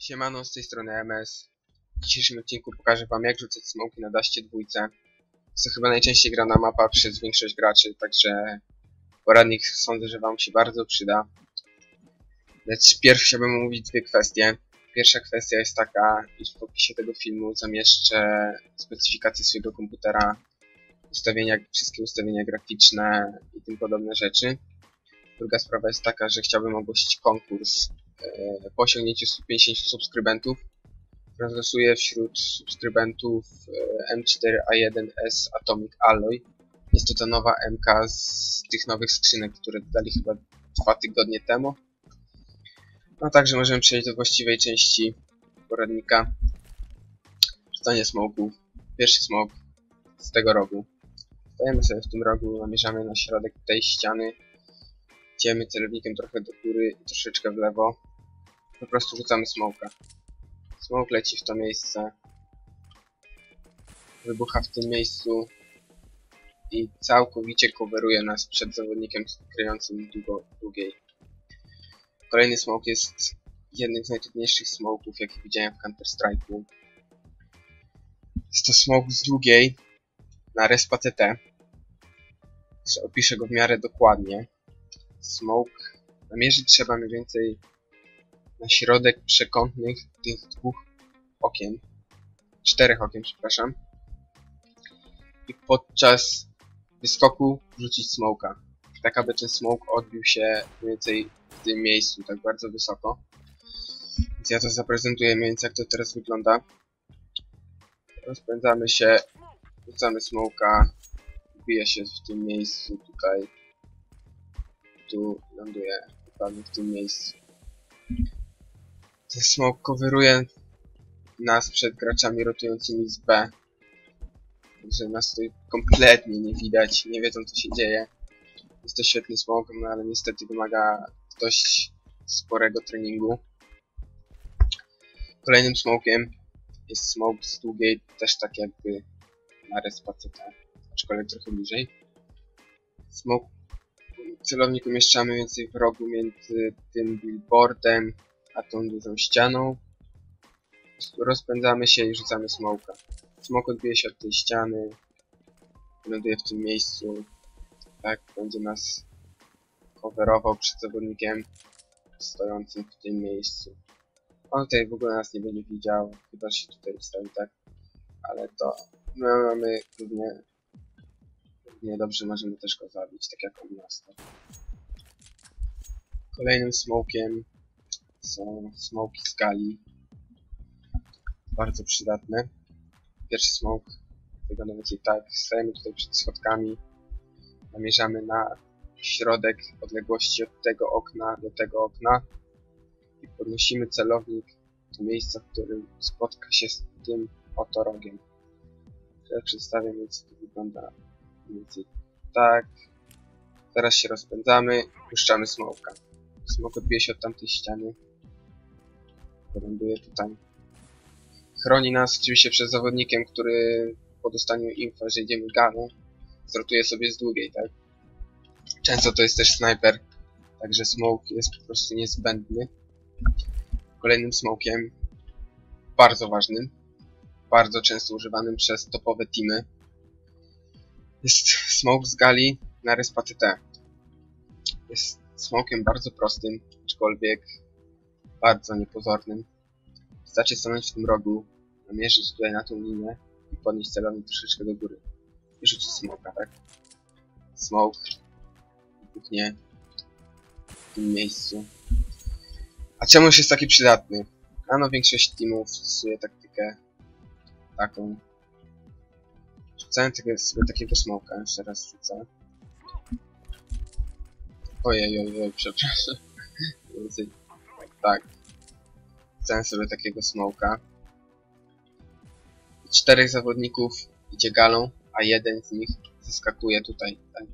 Siemano, z tej strony MS. W dzisiejszym odcinku pokażę wam jak rzucać smoki na daście dwójce. Jest to chyba najczęściej grana mapa przez większość graczy, także poradnik sądzę, że wam się bardzo przyda. Lecz pierw chciałbym omówić dwie kwestie. Pierwsza kwestia jest taka, iż w opisie tego filmu zamieszczę specyfikację swojego komputera, ustawienia, wszystkie ustawienia graficzne i tym podobne rzeczy. Druga sprawa jest taka, że chciałbym ogłosić konkurs po osiągnięciu 150 subskrybentów. Rozlosuję wśród subskrybentów e, M4A1S Atomic Alloy. Jest to ta nowa MK z tych nowych skrzynek, które dodali chyba dwa tygodnie temu. No także możemy przejść do właściwej części poradnika. Rzucanie smoków. Pierwszy smok z tego rogu. Stajemy sobie w tym rogu, namierzamy na środek tej ściany. Idziemy celownikiem trochę do góry i troszeczkę w lewo. Po prostu rzucamy smoka. Smoke leci w to miejsce. Wybucha w tym miejscu. I całkowicie coveruje nas przed zawodnikiem kryjącym długo, długiej. Kolejny smoke jest jednym z najtrudniejszych smoków, jakie widziałem w Counter Strike'u. Jest to smoke z długiej na respa CT. Opiszę go w miarę dokładnie. Smoke namierzyć trzeba mniej więcej na środek przekątnych tych dwóch okien. Czterech okien, przepraszam. I podczas wyskoku rzucić smoka. Tak aby ten smoke odbił się mniej więcej w tym miejscu, tak bardzo wysoko. Więc ja to zaprezentuję mniej więcej jak to teraz wygląda. Rozpędzamy się, rzucamy smoka, wbija się w tym miejscu tutaj. Tu ląduje dokładnie w tym miejscu. Ten smoke coveruje nas przed graczami rotującymi z B. Także nas tutaj kompletnie nie widać, nie wiedzą co się dzieje. Jest to świetny smoke, no ale niestety wymaga dość sporego treningu. Kolejnym smokiem jest smoke z długiej, też tak jakby na respa CT, aczkolwiek trochę bliżej. Smoke celownik umieszczamy więcej w rogu między tym billboardem a tą dużą ścianą. Rozpędzamy się i rzucamy smoka. Smok odbije się od tej ściany, ląduje w tym miejscu. Tak, będzie nas coverował przed zawodnikiem stojącym w tym miejscu. On tutaj w ogóle nas nie będzie widział, chyba się tutaj ustawi tak. Ale to my mamy równie, równie dobrze możemy też go zabić, tak jak on nas. Kolejnym smokiem są smoki z gali. Bardzo przydatne. Pierwszy smoke wygląda mniej tak. Stajemy tutaj przed schodkami. Namierzamy na środek odległości od tego okna do tego okna. I podnosimy celownik do miejsca, w którym spotka się z tym oto rogiem. Teraz przedstawię więc to wygląda mniej tak. Teraz się rozpędzamy, puszczamy smoka. Smok odbije się od tamtej ściany. Wyląduje tutaj. Chroni nas oczywiście przed zawodnikiem, który po dostaniu info, że idziemy galą, zrotuje sobie z długiej, tak? Często to jest też snajper, także smoke jest po prostu niezbędny. Kolejnym smokiem, bardzo ważnym, bardzo często używanym przez topowe teamy, jest smoke z gali na respa TT. Jest smokiem bardzo prostym, aczkolwiek bardzo niepozornym. Wystarczy stanąć w tym rogu, namierzyć tutaj na tą linię i podnieść celownik troszeczkę do góry. I rzucić smoka, tak? Smoke wybuchnie w tym miejscu. A czemuż jest taki przydatny? Ano większość teamów stosuje taktykę taką. Rzucałem sobie takiego smoka, jeszcze raz rzucę. Ojej, ojej, przepraszam. tak. Rzucałem sobie takiego smoka. Czterech zawodników idzie galą, a jeden z nich zaskakuje tutaj. Tak.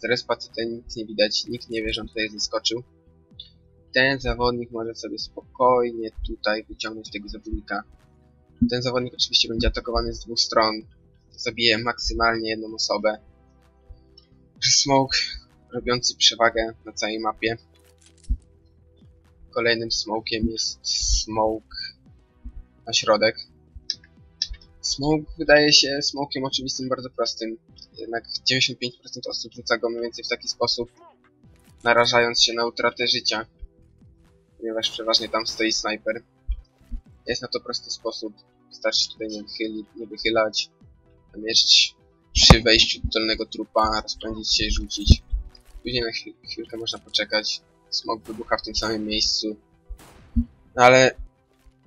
Z respa tutaj nic nie widać, nikt nie wie, że on tutaj zaskoczył. Ten zawodnik może sobie spokojnie tutaj wyciągnąć tego zawodnika. Ten zawodnik oczywiście będzie atakowany z dwóch stron. Zabije maksymalnie jedną osobę. Smoke robiący przewagę na całej mapie. Kolejnym smokiem jest smoke na środek. Smoke wydaje się smokiem oczywistym, bardzo prostym. Jednak 95% osób rzuca go mniej więcej w taki sposób, narażając się na utratę życia. Ponieważ przeważnie tam stoi snajper. Jest na to prosty sposób. Wystarczy tutaj nie, wychyli, nie wychylać, namierzyć przy wejściu do dolnego trupa, rozpędzić się i rzucić. Później na chwil, chwilkę można poczekać. Smok wybucha w tym samym miejscu. No ale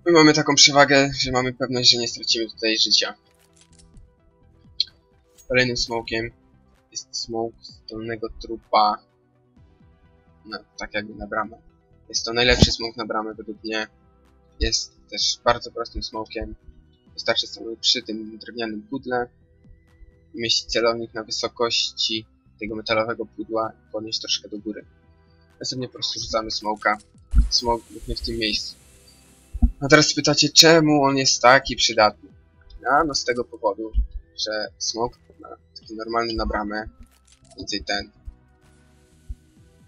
my mamy taką przewagę, że mamy pewność, że nie stracimy tutaj życia. Kolejnym smokiem jest smok z dolnego trupa. No, tak jakby na bramę. Jest to najlepszy smok na bramę według mnie. Jest też bardzo prostym smokiem. Wystarczy sobie przy tym drewnianym pudle umieścić celownik na wysokości tego metalowego pudła i podnieść troszkę do góry. Następnie po prostu rzucamy smoka. Smok nie w tym miejscu. A teraz pytacie, czemu on jest taki przydatny? A no z tego powodu, że smok taki normalny na bramę, więcej ten,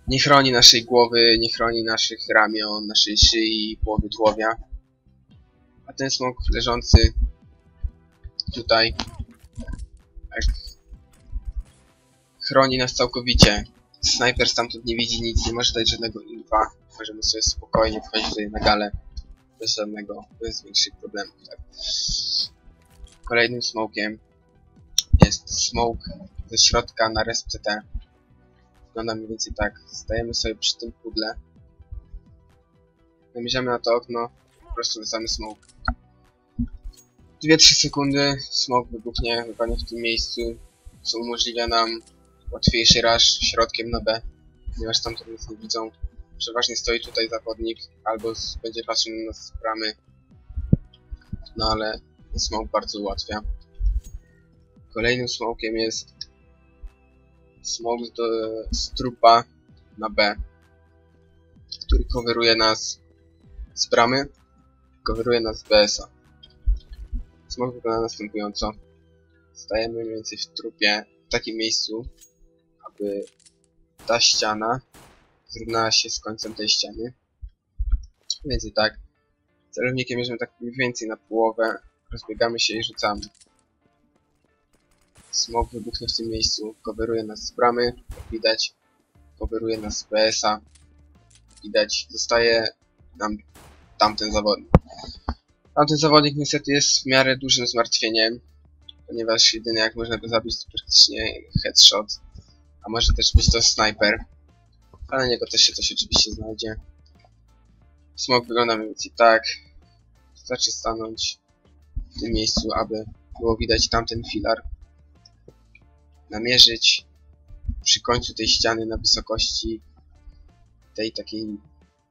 nie chroni naszej głowy, nie chroni naszych ramion, naszej szyi, połowy tułowia. A ten smok leżący tutaj tak, chroni nas całkowicie. Snajper stamtąd nie widzi nic, nie może dać żadnego infa. Możemy sobie spokojnie wchodzić tutaj na galę bez żadnego, bez większych problemów. Tak. Kolejnym smokiem jest smoke ze środka na resp CT. Wygląda mniej więcej tak. Stajemy sobie przy tym pudle. Namierzamy na to okno, po prostu rzucamy smoke. 2-3 sekundy, smoke wybuchnie dokładnie w tym miejscu, co umożliwia nam łatwiejszy rush środkiem na B, ponieważ tam nic nie widzą. Przeważnie stoi tutaj zawodnik, albo będzie patrzył na nas z bramy. No ale smoke bardzo ułatwia. Kolejnym smokiem jest smoke do, z trupa na B, który coveruje nas z bramy, coveruje nas z BS-a. Wygląda następująco. Stajemy mniej więcej w trupie, w takim miejscu, aby ta ściana zrównała się z końcem tej ściany. Więc i tak. Celownikiem bierzemy tak mniej więcej na połowę, rozbiegamy się i rzucamy. Smok wybuchnie w tym miejscu, coveruje nas z bramy, jak widać. Coveruje nas z PS-a. Widać, zostaje nam tamten zawodnik. Tamten zawodnik niestety jest w miarę dużym zmartwieniem, ponieważ jedyny jak można go zabić to praktycznie headshot, a może też być to sniper, ale na niego też się coś oczywiście znajdzie. Smok wygląda mniej więcej tak. Wystarczy stanąć w tym miejscu, aby było widać tamten filar. Namierzyć przy końcu tej ściany na wysokości tej takiej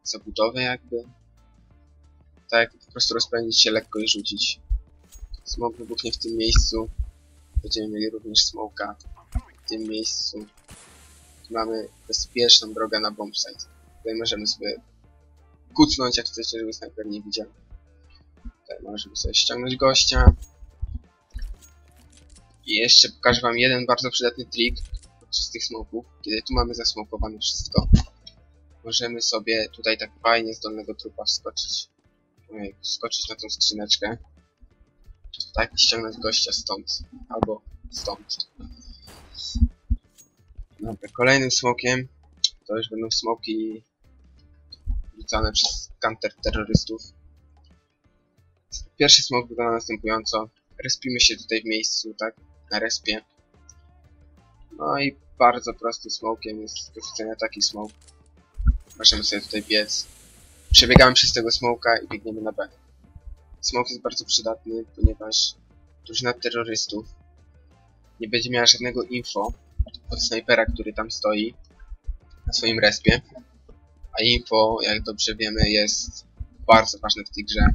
zabudowy jakby. Tak, po prostu rozpędzić się lekko i rzucić. Smok wybuchnie w tym miejscu. Będziemy mieli również smoka w tym miejscu. Mamy bezpieczną drogę na bombsite. Tutaj możemy sobie kucnąć, jak chcecie, żeby snajper nie widział. Tutaj możemy sobie ściągnąć gościa. I jeszcze pokażę wam jeden bardzo przydatny trik podczas tych smoków. Kiedy tu mamy zasmokowane wszystko, możemy sobie tutaj tak fajnie z dolnego trupa wskoczyć. Ojej, Skoczyć na tą skrzyneczkę. Tak, i ściągnąć gościa stąd. Albo stąd. Dobra, kolejnym smokiem to już będą smoki rzucane przez counter terrorystów. Pierwszy smok wygląda następująco. Respimy się tutaj w miejscu, tak? Na respie. No i bardzo prostym smokiem jest do rzucenia taki smok. Możemy sobie tutaj biec. Przebiegamy przez tego smoka i biegniemy na B. Smoke jest bardzo przydatny, ponieważ drużyna terrorystów nie będzie miała żadnego info od snajpera, który tam stoi na swoim respie. A info, jak dobrze wiemy, jest bardzo ważne w tej grze.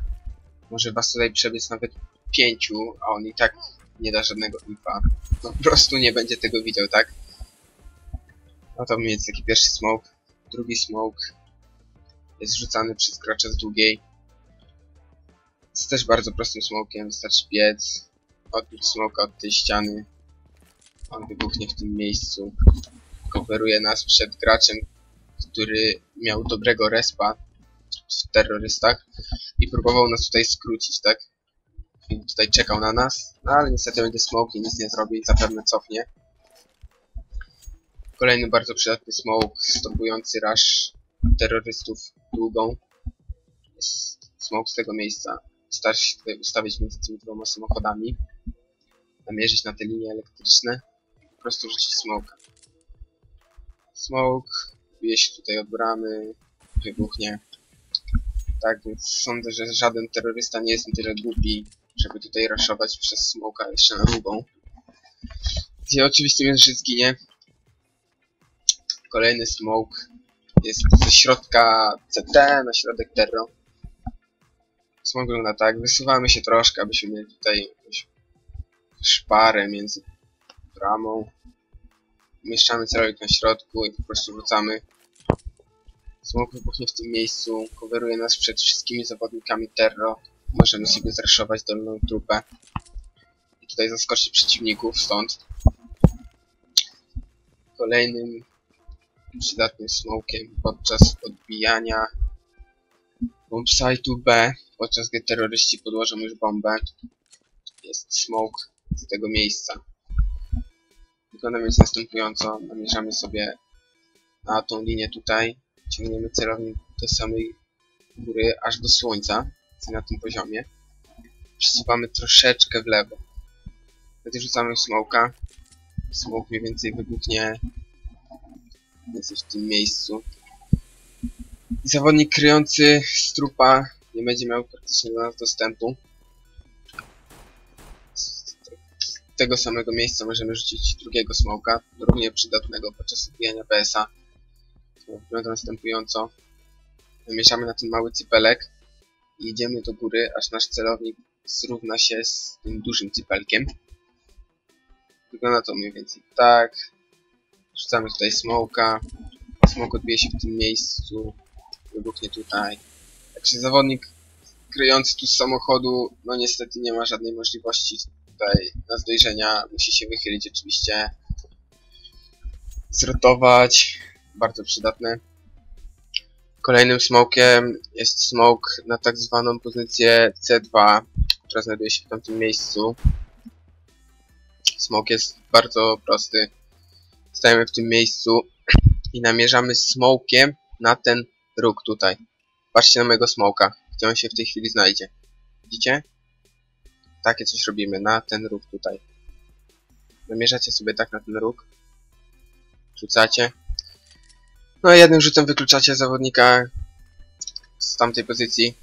Może was tutaj przebiec nawet pięciu, a on i tak nie da żadnego infa. No po prostu nie będzie tego widział, tak? No to mieć taki pierwszy smoke. Drugi smoke jest rzucany przez gracza z długiej. Jest też bardzo prostym smokiem, wystarczy biec, odbić smoka od tej ściany. On wybuchnie w tym miejscu. Coveruje nas przed graczem, który miał dobrego respa. w terrorystach i próbował nas tutaj skrócić, tak? I tutaj czekał na nas, no ale niestety będzie smoke i nic nie zrobi zapewne cofnie. Kolejny bardzo przydatny smoke stopujący rush terrorystów długą. Jest smoke z tego miejsca. Wystarczy się tutaj ustawić między tymi dwoma samochodami. Namierzyć na te linie elektryczne. I prostu rzucić smoka. Smoke bije się tutaj od bramy, wybuchnie. Tak, więc sądzę, że żaden terrorysta nie jest na tyle głupi, żeby tutaj raszować przez smoka jeszcze na długą. Gdzie oczywiście że zginie. Kolejny smoke jest ze środka CT na środek Terro. Smoke wygląda tak, wysuwamy się troszkę, abyśmy mieli tutaj szparę między bramą. Umieszczamy celownik na środku i po prostu rzucamy. Smoke wybuchnie w tym miejscu, coveruje nas przed wszystkimi zawodnikami Terro. Możemy sobie zraszować dolną trupę. I tutaj zaskoczyć przeciwników stąd. Kolejnym przydatnym smokiem podczas odbijania bombsite'u B, podczas gdy terroryści podłożą już bombę, jest smoke z tego miejsca. Wygląda więc następująco. Namierzamy sobie na tą linię tutaj. Ciągniemy celownik do samej góry, aż do słońca, na tym poziomie. Przesuwamy troszeczkę w lewo. Wtedy rzucamy smoka. Smoke mniej więcej wybuchnie jesteś w tym miejscu. I zawodnik kryjący z trupa nie będzie miał praktycznie do nas dostępu. Tego samego miejsca możemy rzucić drugiego smoka, równie przydatnego podczas odbijania BS-a. Wygląda następująco. Namieszamy na ten mały cypelek i idziemy do góry, aż nasz celownik zrówna się z tym dużym cypelkiem. Wygląda to mniej więcej tak. Rzucamy tutaj smoka. Smok odbije się w tym miejscu. Wybuchnie tutaj. Także zawodnik kryjący tu z samochodu, no niestety nie ma żadnej możliwości tutaj na zdojrzenia. Musi się wychylić oczywiście. Zrotować. Bardzo przydatne. Kolejnym smokiem jest smok na tak zwaną pozycję C2, która znajduje się w tamtym miejscu. Smok jest bardzo prosty. Stajemy w tym miejscu i namierzamy smokiem na ten róg tutaj. Patrzcie na mojego smoka, gdzie on się w tej chwili znajdzie. Widzicie? Takie coś robimy na ten róg tutaj. Namierzacie sobie tak na ten róg. Rzucacie. No i jednym rzutem wykluczacie zawodnika z tamtej pozycji,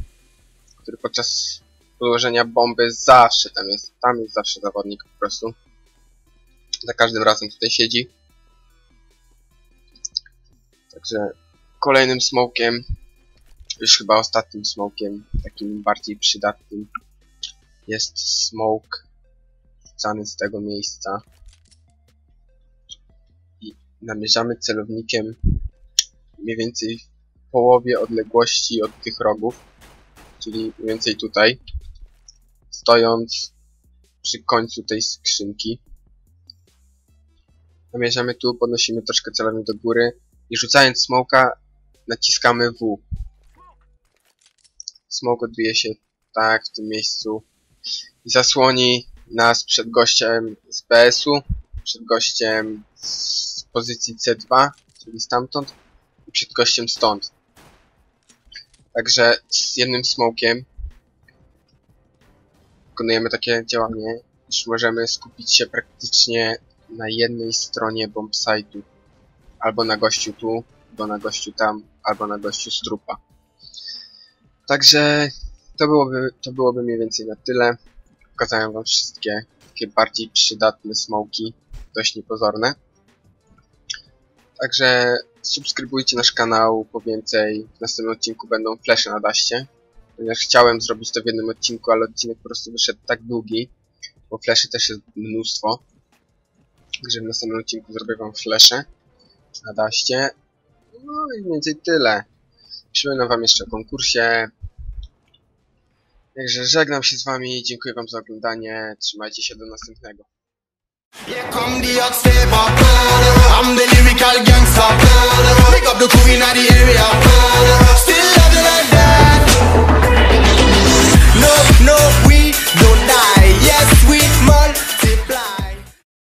który podczas podłożenia bomby zawsze tam jest. Tam jest zawsze zawodnik po prostu. Za każdym razem tutaj siedzi. Także kolejnym smokiem, już chyba ostatnim smokiem, takim bardziej przydatnym, jest smoke rzucany z tego miejsca. I namierzamy celownikiem mniej więcej w połowie odległości od tych rogów, czyli mniej więcej tutaj, stojąc przy końcu tej skrzynki. Namierzamy tu, podnosimy troszkę celownik do góry i rzucając smoka naciskamy W. Smoke odbije się tak w tym miejscu i zasłoni nas przed gościem z BS-u, przed gościem z pozycji C2, czyli stamtąd i przed gościem stąd. Także z jednym smokiem wykonujemy takie działanie, iż możemy skupić się praktycznie na jednej stronie bombsite'u albo na gościu tu, albo na gościu tam, albo na gościu z trupa. Także to byłoby, to byłoby mniej więcej na tyle. Pokazałem wam wszystkie takie bardziej przydatne smoki, dość niepozorne. Także subskrybujcie nasz kanał po więcej. W następnym odcinku będą flesze na daście. Ponieważ chciałem zrobić to w jednym odcinku, ale odcinek po prostu wyszedł tak długi, bo fleszy też jest mnóstwo. Także w następnym odcinku zrobię wam flesze na daście. No i mniej więcej tyle. Przypominam wam jeszcze o konkursie. Także żegnam się z wami, dziękuję wam za oglądanie, trzymajcie się do następnego. No, no, we don't die. Yes, we must